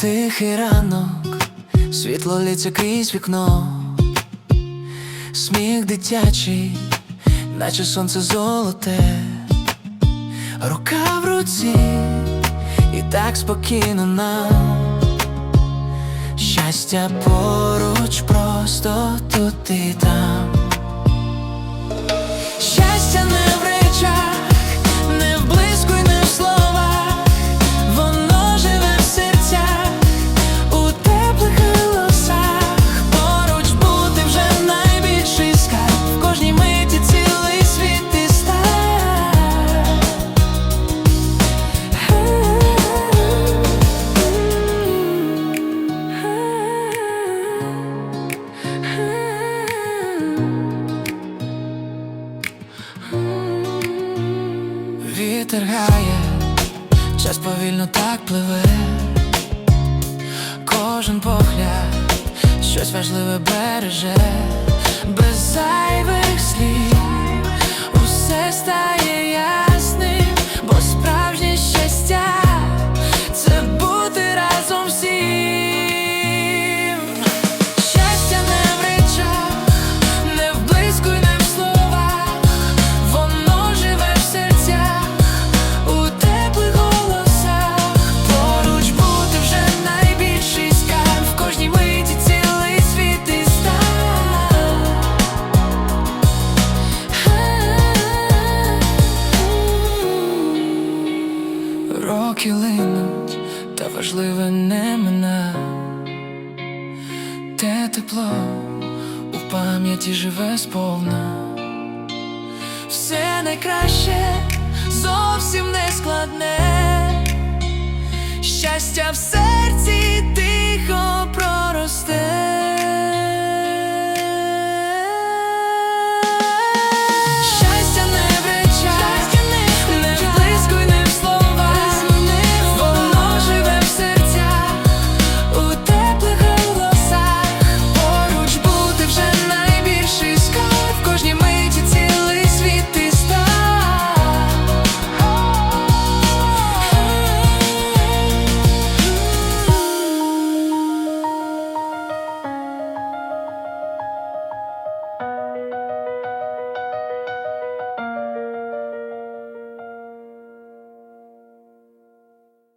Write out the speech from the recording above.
Тихий ранок, світло лється крізь вікно, сміх дитячий, наче сонце золоте, рука в руці, і так спокійно нам. Щастя поруч, просто тут і там. Вітер грає, час повільно так пливе, кожен погляд щось важливе береже, без Роки линуть, та важливе не мина. Те тепло у пам'яті живе сповна. Все найкраще